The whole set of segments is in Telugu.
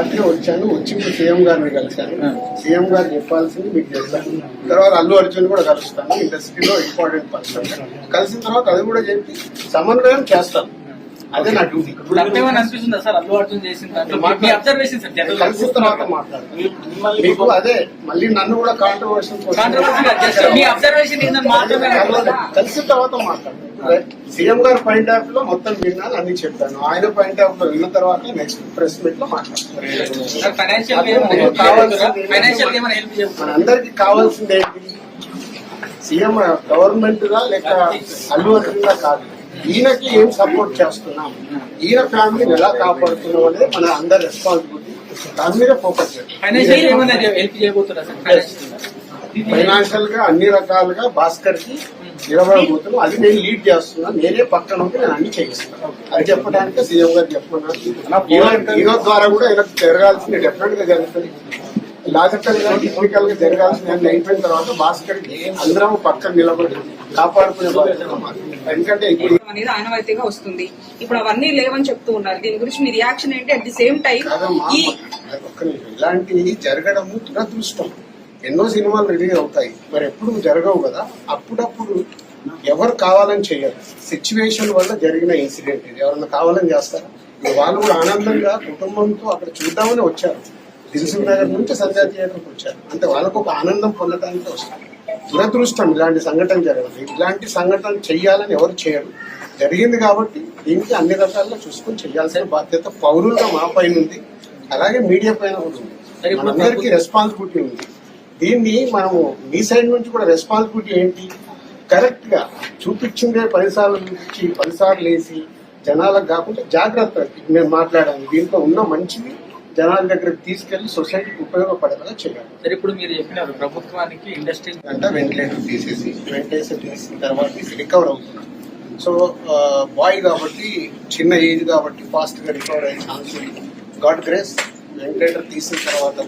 రాత్రి వచ్చాను వచ్చి ఇప్పుడు సీఎం గారిని కలిశాను. సీఎం గారు చెప్పాల్సింది మీకు చెప్తాను తర్వాత అల్లు అర్జున్ కూడా కలుస్తాను. ఇండస్ట్రీలో ఇంపార్టెంట్ పర్సన్. కలిసిన తర్వాత అది కూడా చెప్పి సమన్వయం చేస్తాను. అదే నా డ్యూటీ తప్పేమని అనిపిస్తుందా సార్? అల్లు అర్జున్ చేసిన మీ- అబ్జర్వేషన్ సార్ మీకు అదే మళ్ళీ నన్ను కూడా కాంట్రవర్షన్ కాంట్రవర్సీ జస్ట్ మీ అబ్జర్వేషన్ ఏందని మాత్రమే కలిసిన తర్వాత మాట్లాడతాను సీఎం గారు పాయింట్ ఆఫ్లో మొత్తం విన్నాను అన్ని చెప్పాను. ఆయన పాయింట్ ఆఫ్లో విన్న తర్వాత నెక్స్ట్ ప్రెస్ మీట్లో మాట్లాడతాను అందరికి కావాల్సింది ఏంటి? సీఎం గవర్నమెంట్గా లేక అల్లు అర్జున్గా కాదు. ఈయనకి ఏం సపోర్ట్ చేస్తున్నాం? ఈయన ఫ్యామిలీని ఎలా కాపాడుతున్నాం అనేది మన అందరి రెస్పాన్సిబిలిటీ దాని మీద ఫోకస్ ఫైనాన్షియల్గా అన్ని రకాలుగా భాస్కర్కి నిలబడబోతున్నాం. అది నేను లీడ్ చేస్తున్నా నేనే పక్కన ఉంటే నేను అన్ని చేయిస్తాను. అది చెప్పడానికి సీఎం గారు చెప్పమన్నారు. హీరో ద్వారా కూడా ఆయనకు జరగాల్సింది డెఫినెట్గా జరుగుతుంది. లాజికల్గా టెక్నికల్గా జరగాల్సింది. అన్ని అయిపోయిన తర్వాత భాస్కర్కి అందరం పక్కన నిలబడి కాపాడుకునే బాధ్యత. ఎందుకంటే అనేది ఆనవాయితీగా వస్తుంది. ఇప్పుడు అవన్నీ లేవని చెప్తూ ఉన్నారు. దీని గురించి మీ రియాక్షన్ ఏంటి? అట్ ది సేమ్ టైం ఈ. ఇలాంటివి జరగడము దురదృష్టం. ఎన్నో సినిమాలు రిలీజ్ అవుతాయి. మరి ఎప్పుడు జరగవు కదా? అప్పుడప్పుడు ఎవరు కావాలని చేయరు సిచ్యువేషన్ వల్ల జరిగిన ఇన్సిడెంట్ ఇది. ఎవరన్నా కావాలని చేస్తారా? వాళ్ళు కూడా ఆనందంగా కుటుంబంతో అక్కడ చూద్దామని వచ్చారు. దిల్సుఖ్ నగర్ నుంచి థియేటర్కి వచ్చారు. అంటే వాళ్ళకు ఒక ఆనందం పొందడానికి వస్తారు దురదృష్టం ఇలాంటి సంఘటన జరగదు. ఇలాంటి సంఘటన చెయ్యాలని ఎవరు చేయరు. జరిగింది కాబట్టి దీనికి అన్ని రకాలుగా చూసుకొని చేయాల్సిన బాధ్యత పౌరులుగా మా పైన ఉంది. అలాగే మీడియా పైన ఇప్పుడు మనందరికీ రెస్పాన్సిబిలిటీ ఉంది. దీన్ని మనము మీ సైడ్ నుంచి కూడా రెస్పాన్సిబిలిటీ ఏంటి? కరెక్ట్గా చూపించిందే పదిసార్లు చూపించి పదిసార్లు వేసి జనాలకు కాకుండా జాగ్రత్త మేము మాట్లాడాము దీంట్లో ఉన్న మంచిది జనాల దగ్గరికి తీసుకెళ్ళి సొసైటీకి ఉపయోగపడేలా చేయాలి. సరే ఇప్పుడు మీరు చెప్పినారు ప్రభుత్వానికి ఇండస్ట్రీ అంటే వెంటిలేటర్ తీసేసి వెంటిలేటర్ తీసిన తర్వాత రికవర్ అవుతున్నాం సో బాయ్ కాబట్టి చిన్న ఏజ్ కాబట్టి ఫాస్ట్గా రికవర్ అయ్యే ఛాన్స్ ఉంది. గాడ్ గ్రేస్ వెంటిలేటర్ తీసిన తర్వాత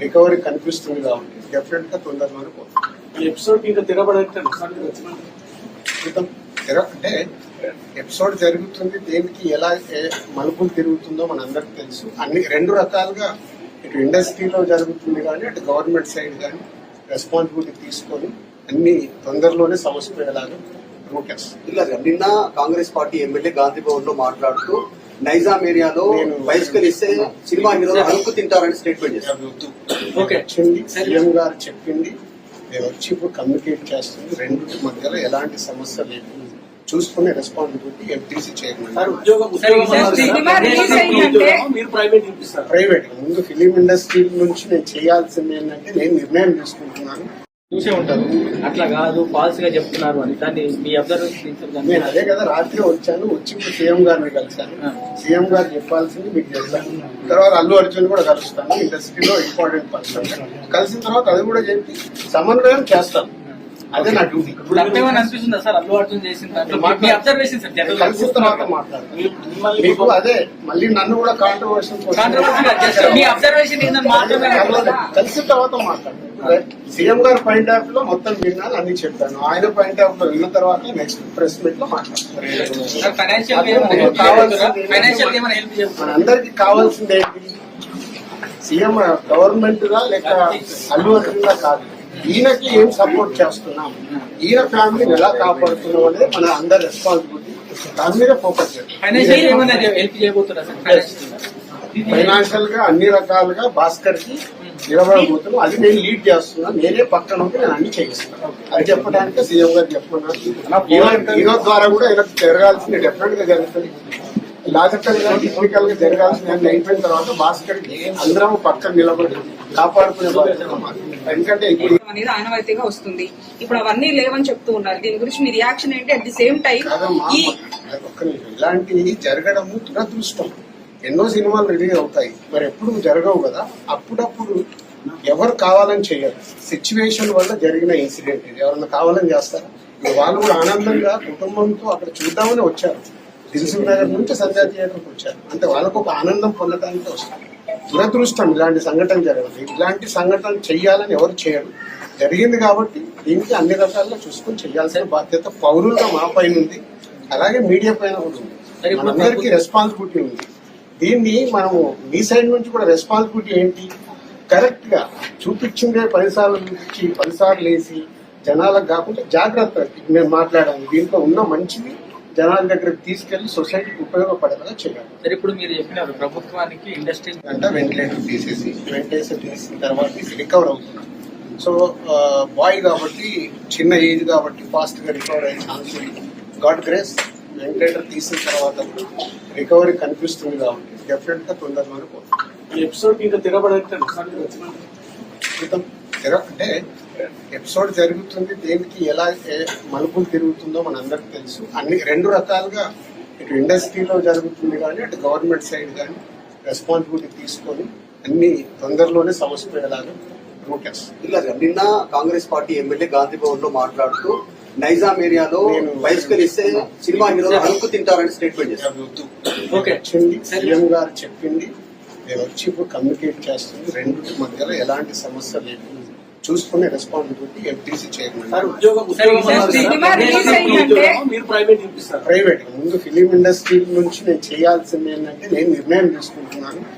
రికవరీ కనిపిస్తుంది కాబట్టి డెఫినెట్గా తొందరలోనే పోతుంది. ఈ ఎపిసోడ్ ఇంకా తిరగబడైతే క్రితం తెర- అంటే ఎపిసోడ్ జరుగుతుంది. దేనికి ఎలా ఏ- మలుపులు తిరుగుతుందో మన అందరికి తెలుసు. అన్ని రెండు రకాలుగా ఇటు ఇండస్ట్రీలో జరుగుతుంది కానీ అటు గవర్నమెంట్ సైడ్ కానీ రెస్పాన్సిబిలిటీ తీసుకొని అన్ని తొందరలోనే సమస్యపోయేలాగా ఇలా నిన్న కాంగ్రెస్ పార్టీ ఎమ్మెల్యే గాంధీ భవన్లో మాట్లాడుతూ నైజాం ఏరియాలో నేను- బహిష్కరిస్తే సినిమా హీరోలు అడుగు తింటారని స్టేట్మెంట్ చేశారు. సీఎం గారు చెప్పింది. నేను వచ్చి ఇప్పుడు కమ్యూనికేట్ చేస్తుంది. రెండు మధ్యలో ఎలాంటి సమస్య లేదు చూసుకునే రెస్పాన్సిబిలిటీ ఎంపీసీ చైర్మన్. ప్రైవేట్ ముందు ఫిలిం ఇండస్ట్రీ నుంచి నేను చేయాల్సింది ఏంటంటే నేను నిర్ణయం తీసుకుంటున్నాను. చూసే ఉంటారు. అట్లా కాదు ఫాల్స్గా చెప్తున్నారు అని. దాన్ని మీ అబ్జర్వేషన్ నేను అదే కదా రాత్రి వచ్చాను వచ్చి సీఎం గారిని కలిశాను. సీఎం గారు చెప్పాల్సింది మీకు చెప్తాను తర్వాత అల్లు అర్జున్ కూడా కలుస్తాను ఇండస్ట్రీలో ఇంపార్టెంట్ పర్సన్ కలిసిన తర్వాత అది కూడా చెప్పి సమన్వయం చేస్తాను. అదే నా డ్యూటీ ఇప్పుడు అనిపిస్తుందా సార్? అల్లు అర్జున్ చేసిన దాంట్లో? మీ- మీ అబ్జర్వేషన్ సార్ జనరల్ మీకు అదే మళ్ళీ నన్ను కూడా కాంట్రవర్షన్ మీ అబ్జర్వేషన్ ఏందని మాత్రమే కలిసిన తర్వాత మాట్లాడతాను. సీఎం గారు పాయింట్ ఆఫ్లో మొత్తం విన్నాను అన్ని చెప్పాను. ఆయన పాయింట్ ఆఫ్లో విన్న తర్వాత నెక్స్ట్ ప్రెస్ మీట్లో మాట్లాడతాను. అందరికి కావాల్సింది? ఏంటి? సీఎం గవర్నమెంట్గా లేక అల్లు అర్జున్గా కాదు. ఈయనకి ఏం సపోర్ట్ చేస్తున్నాం? ఈయన ఫ్యామిలీని ఎలా కాపాడుతున్నాం అనేది మన అందరి రెస్పాన్సిబిలిటీ దాని మీద ఫోకస్ ఫైనాన్షియల్గా అన్ని రకాలుగా భాస్కర్కి నిలబడబోతున్నాం. అది నేను లీడ్ చేస్తున్నా. నేనే పక్కన ఉంటే నేను అన్ని చేయిస్తాను. అది చెప్పడానికి సీఎం గారు హీరో- హీరో ద్వారా కూడా ఆయనకు జరగాల్సింది డెఫినెట్గా జరుగుతుంది. లాజికల్గా టెక్నికల్గా జరగాల్సింది అన్ని అయిపోయిన తర్వాత భాస్కర్ అందరం పక్కన నిలబడి కాపాడుకునే బాధ్యత. ఎందుకంటే ఇప్పుడు అనేది ఆనవాయితీగా వస్తుంది. ఇప్పుడు అవన్నీ లేవని చెప్తూ ఉన్నారు. దీని గురించి మీ రియాక్షన్ ఏంటి? At the same time. ఇలాంటివి జరగడము దురదృష్టం. ఎన్నో సినిమాలు రిలీజ్ అవుతాయి. మరి ఎప్పుడు జరగవు కదా? అప్పుడప్పుడు ఎవరు కావాలని చేయరు. సిచ్యువేషన్ వల్ల జరిగిన ఇన్సిడెంట్ ఇది. ఎవరన్నా కావాలని చేస్తారా? వాళ్ళు కూడా ఆనందంగా కుటుంబంతో అక్కడ చూద్దామని వచ్చారు. దిల్సుఖ్ నగర్ నుంచి థియేటర్కి వచ్చారు. అంటే వాళ్ళకు ఒక ఆనందం పొందడానికి వస్తారు. దురదృష్టం ఇలాంటి సంఘటన జరగదు. ఇలాంటి సంఘటన చెయ్యాలని ఎవరు చేయరు. జరిగింది కాబట్టి దీనికి అన్ని రకాలుగా చూసుకొని చేయాల్సిన బాధ్యత పౌరులుగా మా పైన ఉంది. అలాగే మీడియా పైన కూడా ఉంది. మనందరికీ రెస్పాన్సిబిలిటీ ఉంది. దీన్ని మనము మీ సైడ్ నుంచి కూడా రెస్పాన్సిబిలిటీ ఏంటి? కరెక్ట్గా చూపించిందే పదిసార్లు చూపించి పదిసార్లు వేసి జనాలకు కాకుండా జాగ్రత్త నేను మాట్లాడాను దీంట్లో ఉన్న మంచిని జనాల దగ్గరకు తీసుకెళ్ళి సొసైటీకి ఉపయోగపడేలా చేయాలి. సరే ఇప్పుడు మీరు చెప్పినారు ప్రభుత్వానికి ఇండస్ట్రీ అంటే వెంటిలేటర్ తీసేసి వెంటిలేటర్ తీసిన తర్వాత రికవర్ అవుతున్నాం సో బాయ్ కాబట్టి చిన్న ఏజ్ కాబట్టి ఫాస్ట్గా రికవర్ అయ్యే ఛాన్స్ గాడ్ గ్రేస్ వెంటిలేటర్ తీసిన తర్వాత రికవరీ కనిపిస్తుంది కాబట్టి డెఫినెట్గా తొందరలోనే పోతుంది. ఈ ఎపిసోడ్ ఇంకా తిరగబడేట క్రితం తెర- అంటే ఎపిసోడ్ జరుగుతుంది దేనికి ఎలా ఏ- మలుపులు తిరుగుతుందో మన అందరికి తెలుసు. అన్ని రెండు రకాలుగా ఇటు ఇండస్ట్రీలో జరుగుతుంది కానీ అటు గవర్నమెంట్ సైడ్ కానీ రెస్పాన్సిబిలిటీ తీసుకొని అన్ని తొందరలోనే సమస్య పోయేలాగా రూటెస్. ఇలా నిన్న కాంగ్రెస్ పార్టీ ఎమ్మెల్యే గాంధీ భవన్లో మాట్లాడుతూ నైజాం ఏరియాలో నేను- బహిష్కరిస్తే సినిమా హీరోలు అడుక్కు తింటారని స్టేట్మెంట్ చేశారు. సీఎం గారు చెప్పింది నేను వచ్చి ఇప్పుడు కమ్యూనికేట్ చేస్తుంది రెండు మధ్యలో ఎలాంటి సమస్య లేకుండా చూసుకునే responsibility FTC sir chairman private ముందు ఫిలిం ఇండస్ట్రీ నుంచి నేను చేయాల్సింది ఏంటంటే నేను నిర్ణయం తీసుకుంటున్నాను.